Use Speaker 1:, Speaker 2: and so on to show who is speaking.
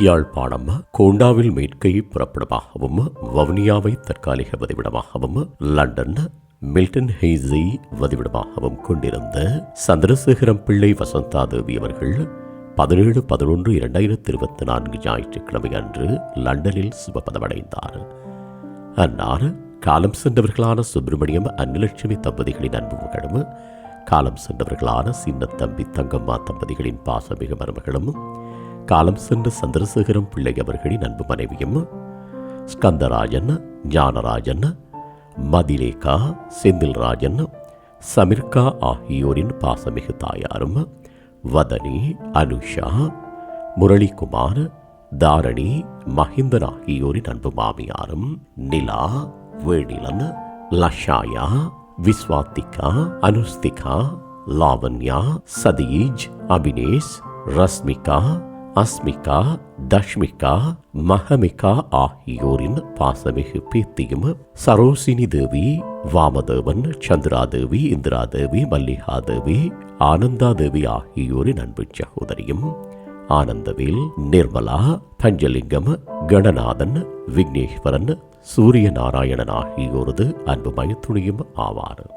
Speaker 1: யாழ்ப்பாணம் கோண்டாவில் மேற்கை புறப்படமாகவும் வவுனியாவை தற்காலிக வதிவிடமாகவும் London Milton ஹெய்ஸை வதிவிடமாகவும் கொண்டிருந்த சந்திரசேகரம் பிள்ளை வசந்தாதேவி அவர்கள் பதினேழு பதினொன்று இரண்டாயிரத்தி இருபத்தி நான்கு ஞாயிற்றுக்கிழமை அன்று லண்டனில் சுபபதமடைந்தார் அன்னார் காலம் சென்றவர்களான சுப்பிரமணியம் அன்னலட்சுமி தம்பதிகளின் அன்பு மகளும் காலம் சென்றவர்களான சின்ன தம்பி தங்கம்மா தம்பதிகளின் பாசமிகு மருமகளும் காலம் சென்ற சந்திரசேகரம் பிள்ளை அவர்களின் அன்பு மனைவியும் ஸ்கந்தராஜன் ஞானராஜன் மதிலேகா செந்தில்ராஜன் சமிர்கா ஆகியோரின் பாசமிகு தாயாரும் வதனி அனுஷா முரளிகுமார் தாரணி மஹிந்தன் ஆகியோரின் அன்பு மாமியாரும் நிலா வேணிலன் லஷாயா விஸ்வாத்திகா அனுஸ்திகா லாவண்யா சதீஜ் அபினேஷ் ரஸ்மிகா அஸ்மிகா தஷ்மிகா மஹமிகா ஆகியோரின் பாசமிகு பேத்தியும் சரோசினி தேவி வாமதேவன் சந்திராதேவி இந்திராதேவி மல்லிகாதேவி ஆனந்தாதேவி ஆகியோரின் அன்பு சகோதரியும் ஆனந்தவேல் நிர்மலா பஞ்சலிங்கம் கணநாதன் விக்னேஸ்வரன் சூரிய நாராயணன் ஆகியோரது அன்பு மயத்துணியும் ஆவார்.